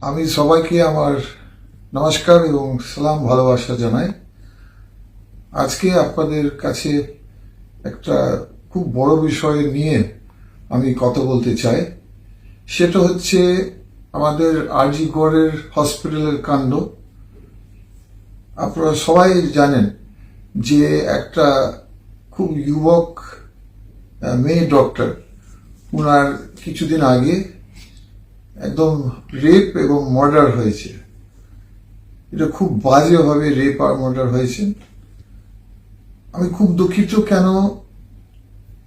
আমি সবাইকে আমার নমস্কার এবং সালাম ভালোবাসা জানাই। আজকে আপনাদের কাছে একটা খুব বড় বিষয় নিয়ে আমি কথা বলতে চাই। সেটা হচ্ছে আমাদের আরজি গড়ের হসপিটালের কাণ্ড। আপনারা সবাই জানেন যে একটা খুব যুবক মেয়ে ডক্টর ওনার কিছুদিন আগে একদম রেপ এবং মার্ডার হয়েছে। এটা খুব বাজেভাবে রেপ আর মার্ডার হয়েছে। আমি খুব দুঃখিত কেন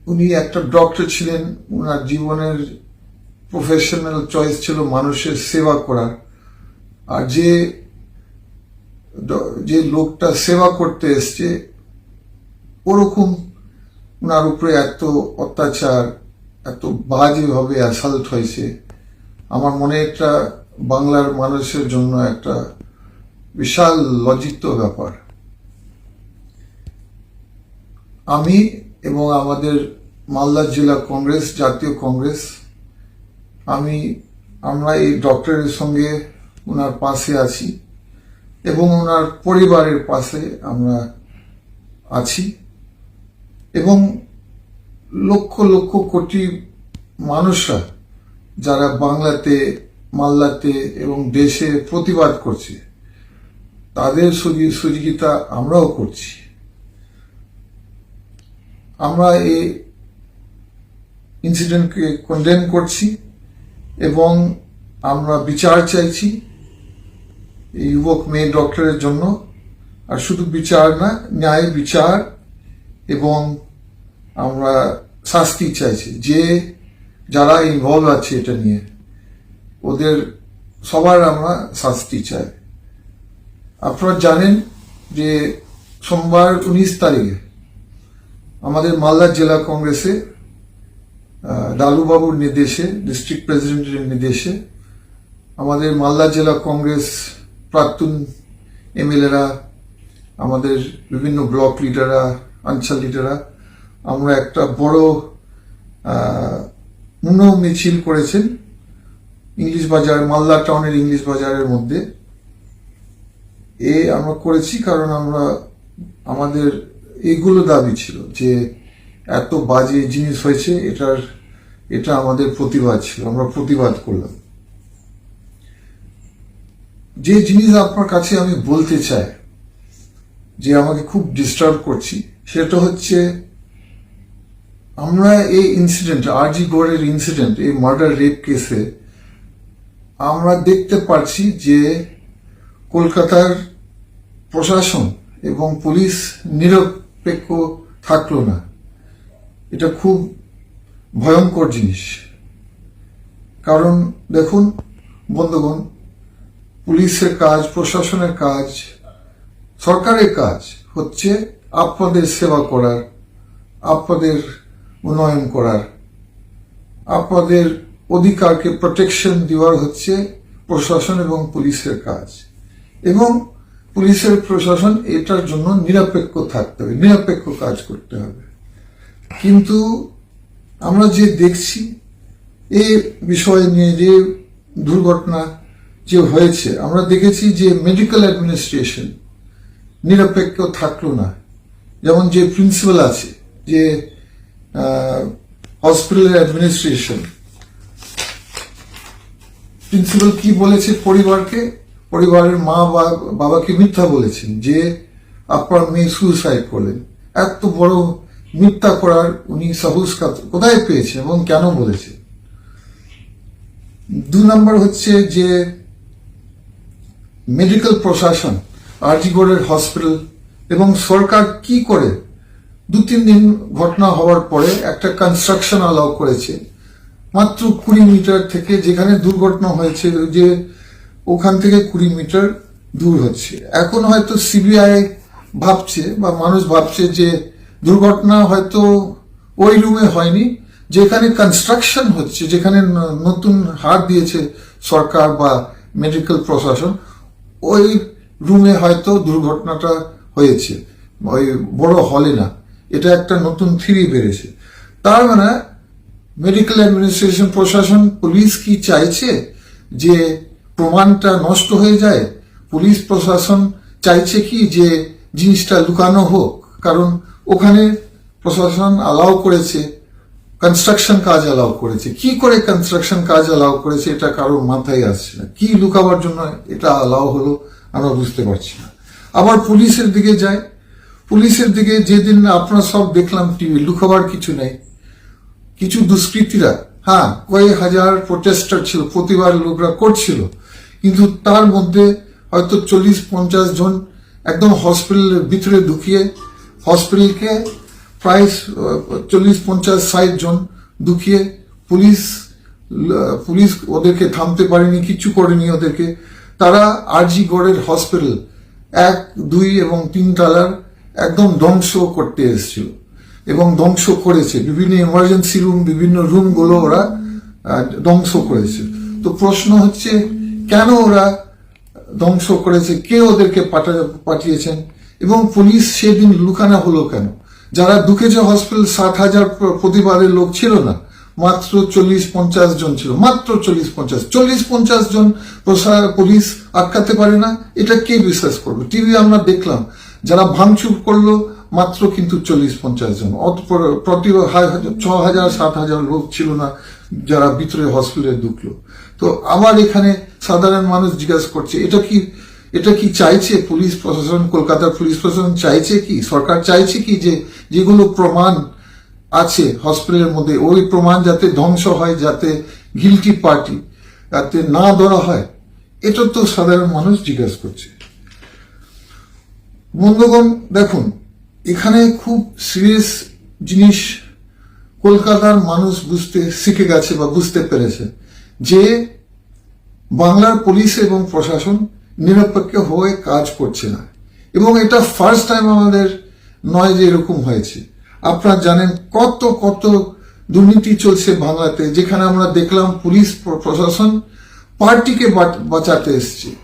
উনি একটা ডক্টর ছিলেন ওনার জীবনের প্রফেশনাল চয়েস ছিল মানুষের সেবা করার। আর যে যে লোকটা সেবা করতে এসছে, ওরকম ওনার উপরে এত অত্যাচার, এত বাজেভাবে অ্যাসাল্ট হয়েছে। আমার মনে একটা বাংলার মানুষের জন্য একটা বিশাল লজ্জিত ব্যাপার। আমি এবং আমাদের মালদা জেলা কংগ্রেস, জাতীয় কংগ্রেস, আমি, আমরা এই ডক্টরের সঙ্গে ওনার পাশে আছি এবং ওনার পরিবারের পাশে আমরা আছি এবং লক্ষ লক্ষ কোটি মানুষরা যারা বাংলাতে, মালদাতে এবং দেশে প্রতিবাদ করছে, তাদের সহযোগিতা আমরাও করছি। আমরা এই ইনসিডেন্টকে কন্ডেম করছি এবং আমরা বিচার চাইছি এই যুবক মেয়ে ডক্টরের জন্য। আর শুধু বিচার না, ন্যায় বিচার এবং আমরা শাস্তি চাইছি যে যারা ইনভলভ আছে এটা নিয়ে, ওদের সবার আমরা শাস্তি চাই। আপনারা জানেন যে সোমবার উনিশ তারিখে আমাদের মালদা জেলা কংগ্রেসে ডালুবাবুর নির্দেশে ডিস্ট্রিক্ট প্রেসিডেন্টের নির্দেশে আমাদের মালদা জেলা কংগ্রেস প্রাক্তন এমএলএরা, আমাদের বিভিন্ন ব্লক লিডাররা অঞ্চল লিডাররা আমরা একটা বড় মিছিল করেছেন ইংলিশ বাজার, মালদা টাউনের ইংলিশ বাজারের মধ্যে। এ আমরা করেছি কারণ আমরা, আমাদের এগুলো দাবি ছিল যে এত বাজে জিনিস হয়েছে, এটার, এটা আমাদের প্রতিবাদ ছিল, আমরা প্রতিবাদ করলাম। যে জিনিস আপনার কাছে আমি বলতে চাই, যে আমাকে খুব ডিস্টার্ব করছি, সেটা হচ্ছে আমরা এই ইনসিডেন্ট আরজি গড়ের ইনসিডেন্ট এই মার্ডার রেপ কেসে আমরা দেখতে পাচ্ছি যে কলকাতার প্রশাসন এবং পুলিশ নিরপেক্ষ থাকল না। এটা খুব ভয়ঙ্কর জিনিস। কারণ দেখুন, বন্ধুগণ, পুলিশের কাজ, প্রশাসনের কাজ, সরকারের কাজ হচ্ছে আপনাদের সেবা করার, আপনাদের উন্নয়ন করার। আপনাদের অধিকারকে প্রোটেকশন দেওয়ার হচ্ছে প্রশাসন এবং পুলিশের কাজ। এবং পুলিশের প্রশাসন এটার জন্য নিরপেক্ষ থাকতে হবে, নিরপেক্ষ কাজ করতে হবে। কিন্তু আমরা যে দেখছি এই বিষয় নিয়ে যে দুর্ঘটনা যে হয়েছে, আমরা দেখেছি যে মেডিকেল অ্যাডমিনিস্ট্রেশন নিরপেক্ষ থাকল না। যেমন যে প্রিন্সিপাল আছে, যে হসপিটাল অ্যাডমিনিস্ট্রেশন প্রিন্সিপাল কি বলেছে পরিবারকে? পরিবারের মা বাবাকে মিথ্যা বলেছেন যে আপনার মেয়ে সুইসাইড করলেন। এত বড় মিথ্যা করার উনি সাহস কোথায় পেয়েছেন এবং কেন বলেছে দু নম্বর হচ্ছে যে মেডিকেল প্রশাসন, আরজিগড়ের হসপিটাল এবং সরকার কি করে দু তিন দিন ঘটনা হওয়ার পরে একটা কনস্ট্রাকশন অ্যালাউ করেছে। মাত্র কুড়ি মিটার থেকে যেখানে দুর্ঘটনা হয়েছে, যে ওখান থেকে কুড়ি মিটার দূর হচ্ছে। এখন হয়তো সিবিআই ভাবছে বা মানুষ ভাবছে যে দুর্ঘটনা হয়তো ওই রুমে হয়নি, যেখানে কনস্ট্রাকশন হচ্ছে, যেখানে নতুন হাত দিয়েছে সরকার বা মেডিকেল প্রশাসন, ওই রুমে হয়তো দুর্ঘটনাটা হয়েছে। ওই বড় হলে না। এটা একটা নতুন থিরি বেড়েছে। তার মানে মেডিকেল অ্যাডমিনিস্ট্রেশন প্রশাসন পুলিশ কি চাইছে যে প্রমাণটা নষ্ট হয়ে যায়? পুলিশ প্রশাসন চাইছে কি যে জিনিসটা লুকানো হোক? কারণ ওখানে প্রশাসন অ্যালাউ করেছে কনস্ট্রাকশন কাজ অ্যালাউ করেছে। কি করে কনস্ট্রাকশন কাজ অ্যালাউ করেছে এটা কারোর মাথায় আসছে না। কি লুকাবার জন্য এটা অ্যালাউ হলো আমরা বুঝতে পারছি না। আবার পুলিশের দিকে যায়। পুলিশের দিকে যেদিন আপনার সব দেখলাম টিভি লুকাবার কিছু নেই। কিছু দুষ্কৃতীরা হ্যাঁ কয়েক হাজার প্রোটেস্টার ছিল, প্রতিবার লোকরা করছিল। কিন্তু তার মধ্যে হয়তো চল্লিশ, পঞ্চাশ জন একদম হসপিটালের ভিতরে ঢুকিয়ে হসপিটালকে প্রায় চল্লিশ, পঞ্চাশ, ষাট জন ঢুকিয়ে পুলিশ পুলিশ ওদেরকে থামতে পারেনি, কিছু করেনি ওদেরকে। তারা আরজি গড়ের হসপিটাল এক, দুই এবং তিন তলার একদম ধ্বংস করতে এসেছিল এবং ধ্বংস করেছে। বিভিন্ন এমার্জেন্সি রুম বিভিন্ন রুমগুলো ওরা ধ্বংস করেছে। তো প্রশ্ন হচ্ছে, কেন ওরা ধ্বংস করেছে? কে ওদেরকে পাঠিয়েছেন? এবং পুলিশ সেদিন লুকানো হলো কেন? যারা ঢুকেছে হসপিটাল সাত হাজার প্রতিবারের লোক ছিল না, মাত্র চল্লিশ পঞ্চাশ জন ছিল। মাত্র চল্লিশ পঞ্চাশ। চল্লিশ পঞ্চাশ জন পুলিশ আটকাতে পারে না? এটা কে বিশ্বাস করবে? টিভি আমরা দেখলাম যারা ভাঙচুর করল, মাত্র কিন্তু চল্লিশ পঞ্চাশ জন। প্রতি ছ হাজার, সাত হাজার লোক ছিল না যারা ভিতরে হসপিটালে ঢুকলো। তো আবার এখানে সাধারণ মানুষ জিজ্ঞাসা করছে, এটা কি এটা কি চাইছে পুলিশ প্রশাসন কলকাতার পুলিশ প্রশাসন চাইছে কি? সরকার চাইছে কি যে যেগুলো প্রমাণ আছে হসপিটালের মধ্যে, ওই প্রমাণ যাতে ধ্বংস হয়, যাতে গিলটি পার্টি যাতে না ধরা হয়? এটা তো সাধারণ মানুষ জিজ্ঞাসা করছে। বন্ধুগণ, দেখুন, এখানে খুব সিরিয়াস জিনিস কলকাতার মানুষ বুঝতে শিখে গেছে বা বুঝতে পেরেছে যে বাংলার পুলিশ এবং প্রশাসন নিরপেক্ষ হয়ে কাজ করছে না। এবং এটা ফার্স্ট টাইম আমাদের নয় যে এরকম হয়েছে। আপনারা জানেন কত কত দুর্নীতি চলছে বাংলাতে, যেখানে আমরা দেখলাম পুলিশ প্র- প্রশাসন পার্টিকে বাঁচাতে এসছে।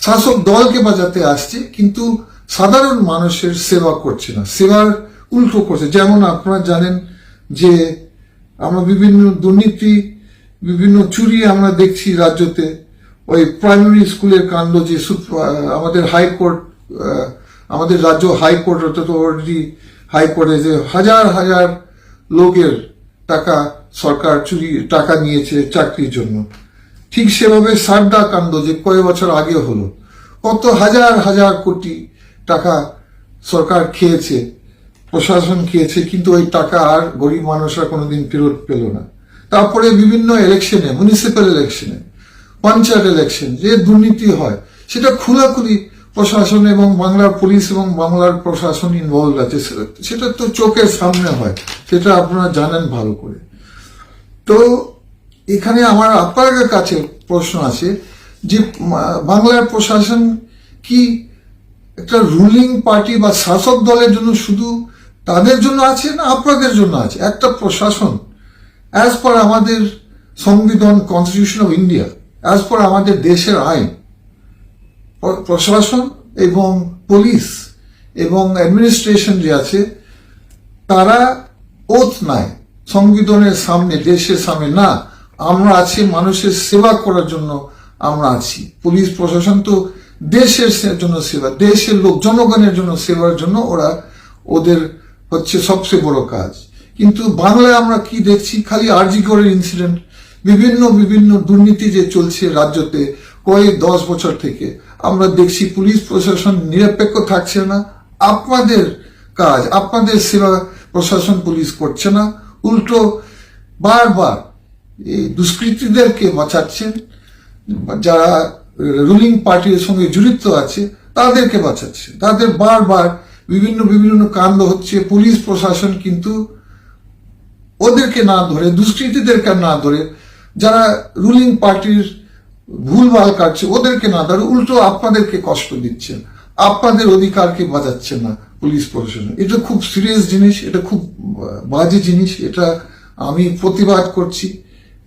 শাসক দলকে বাঁচাতে আসছে, কিন্তু সাধারণ মানুষের সেবা করছে না, সেবার উল্টো করছে। যেমন আপনারা জানেন যে আমরা বিভিন্ন দুর্নীতি, বিভিন্ন চুরি আমরা দেখছি রাজ্যতে। ওই প্রাইমারি স্কুলের কাণ্ড যে আমাদের হাইকোর্ট আমাদের রাজ্য হাইকোর্ট, অর্থাৎ অলরেডি হাইকোর্টে যে হাজার হাজার লোকের টাকা সরকার চুরি, টাকা নিয়েছে চাকরির জন্য। ঠিক সেভাবে সারদা কাণ্ড যে কয়েক বছর আগে হলো, কত হাজার হাজার কোটি টাকা সরকার খেয়েছে, প্রশাসন খেয়েছে, কিন্তু ওই টাকা আর গরিব মানুষরা কোনোদিন ফেরত পেল না। তারপরে বিভিন্ন ইলেকশনে মিউনিসিপ্যাল ইলেকশনে পঞ্চায়েত ইলেকশন যে দুর্নীতি হয়, সেটা খোলাখুলি প্রশাসন এবং বাংলার পুলিশ এবং বাংলার প্রশাসন ইনভলভ আছে। সেটা- তো চোখের সামনে হয়, সেটা আপনারা জানেন ভালো করে। তো এখানে আমার আপনার কাছে প্রশ্ন আছে যে বাংলার প্রশাসন কি একটা রুলিং পার্টি বা শাসক দলের জন্য শুধু তাদের জন্য আছে না আপনাদের জন্য আছে? একটা প্রশাসন অ্যাজ পার আমাদের সংবিধান constitution of India as per আমাদের দেশের আইন, প্র- প্রশাসন এবং পুলিশ এবং অ্যাডমিনিস্ট্রেশন যে আছে, তারা ওথ নাই সংবিধানের সামনে, দেশের সামনে, না, আমরা আছি, মানুষের সেবা করার জন্য আমরা আছি। পুলিশ, প্রশাসন তো দেশের জন্য সেবা, দেশের লোক, জনগণের জন্য সেবার জন্য ওরা ওদের হচ্ছে সবচেয়ে বড় কাজ। কিন্তু বাংলায় আমরা কি দেখছি? খালি আরজি করের ইনসিডেন্ট বিভিন্ন বিভিন্ন দুর্নীতি যে চলছে রাজ্যতে কয়েক দশ বছর থেকে, আমরা দেখছি পুলিশ প্রশাসন নিরপেক্ষ থাকছে না। আপনাদের কাজ, আপনাদের সেবা প্রশাসন পুলিশ করছে না। উল্টো বারবার এই দুষ্কৃতীদেরকে বাঁচাচ্ছেন। যারা রুলিং পার্টির সঙ্গে জড়িত আছে, তাদেরকে বাঁচাচ্ছে। তাদের বারবার বিভিন্ন বিভিন্ন কাণ্ড হচ্ছে, পুলিশ প্রশাসন কিন্তু ওদেরকে না ধরে, দুষ্কৃতীদেরকে না ধরে, যারা রুলিং পার্টির ভুলভাল কাটছে, ওদেরকে না ধরে, উল্টো আপনাদেরকে কষ্ট দিচ্ছেন। আপনাদের অধিকারকে বাজাচ্ছেন না পুলিশ প্রশাসন। এটা খুব সিরিয়াস জিনিস, এটা খুব বাজে জিনিস, এটা আমি প্রতিবাদ করছি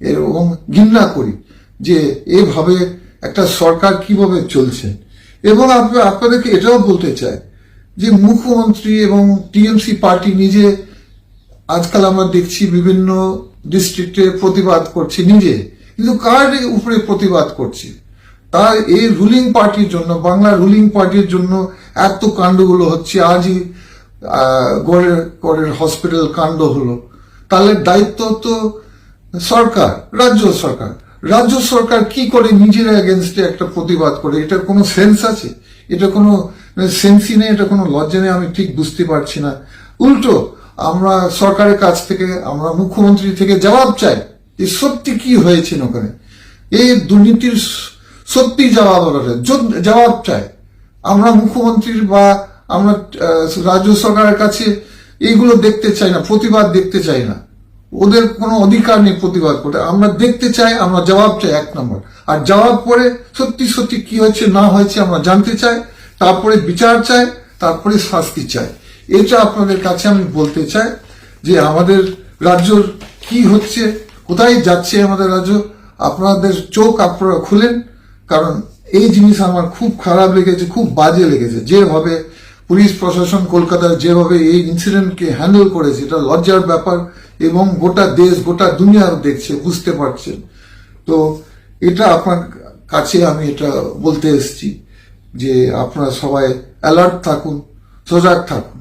এবং ঘৃণা করি যে এভাবে একটা সরকার কীভাবে চলছে? এবং আপ- আপনাদেরকে এটাও বলতে চাই যে মুখ্যমন্ত্রী এবং টিএমসি পার্টি নিজে আজকাল আমরা দেখছি বিভিন্ন ডিস্ট্রিক্টে প্রতিবাদ করছে নিজে। কিন্তু কার উপরে প্রতিবাদ করছে? তার এই রুলিং পার্টির জন্য, বাংলা রুলিং পার্টির জন্য এত কাণ্ডগুলো হচ্ছে। আজই গড়ের গড়ের হসপিটাল কাণ্ড হলো। তাহলে দায়িত্ব তো সরকার, রাজ্য সরকার। রাজ্য সরকার কি করে নিজের এগেনস্টে একটা প্রতিবাদ করে? এটার কোনো সেন্স আছে? এটা কোনো সেন্সই নেই? এটা কোনো লজ্জা নেই? আমি ঠিক বুঝতে পারছি না। উল্টো, আমরা সরকারের কাছ থেকে, আমরা মুখ্যমন্ত্রী থেকে জবাব চাই যে সত্যি কি হয়েছে ওখানে। এই দুর্নীতির সত্যি জবাব জবাব চাই। আমরা মুখ্যমন্ত্রীর বা আমরা রাজ্য সরকারের কাছে এইগুলো দেখতে চাই না, প্রতিবাদ দেখতে চাই না। ওদের কোনো অধিকার নেই প্রতিবাদ করে আমরা দেখতে চাই, আমরা জবাব চাই এক নম্বর। আর জবাব পরে সত্যি সত্যি কি হয়েছে, না হয়েছে আমরা জানতে চাই, তারপরে বিচার চাই, তারপরে শাস্তি চাই। এটা আপনাদের কাছে আমি বলতে চাই যে আমাদের রাজ্যর কি হচ্ছে, কোথায় যাচ্ছে আমাদের রাজ্য, আপনাদের চোখ আপনারা খুলেন, কারণ এই জিনিস আমার খুব খারাপ লেগেছে, খুব বাজে লেগেছে। যেভাবে পুলিশ প্রশাসন কলকাতায় যেভাবে এই ইনসিডেন্টকে হ্যান্ডেল করেছে, এটা লজ্জার ব্যাপার। এবং গোটা দেশ গোটা দুনিয়া দেখছে বুঝতে পারছেন তো এটা আপনার কাছে আমি এটা বলতে এসেছি যে আপনারা সবাই অ্যালার্ট থাকুন সজাগ থাকুন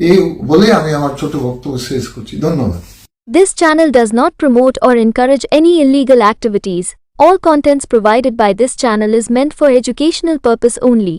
এই বলে আমি আমার ছোট বক্তব্য শেষ করছি ধন্যবাদ This channel does not promote or encourage any illegal activities. All contents provided by this channel is meant for educational purpose only.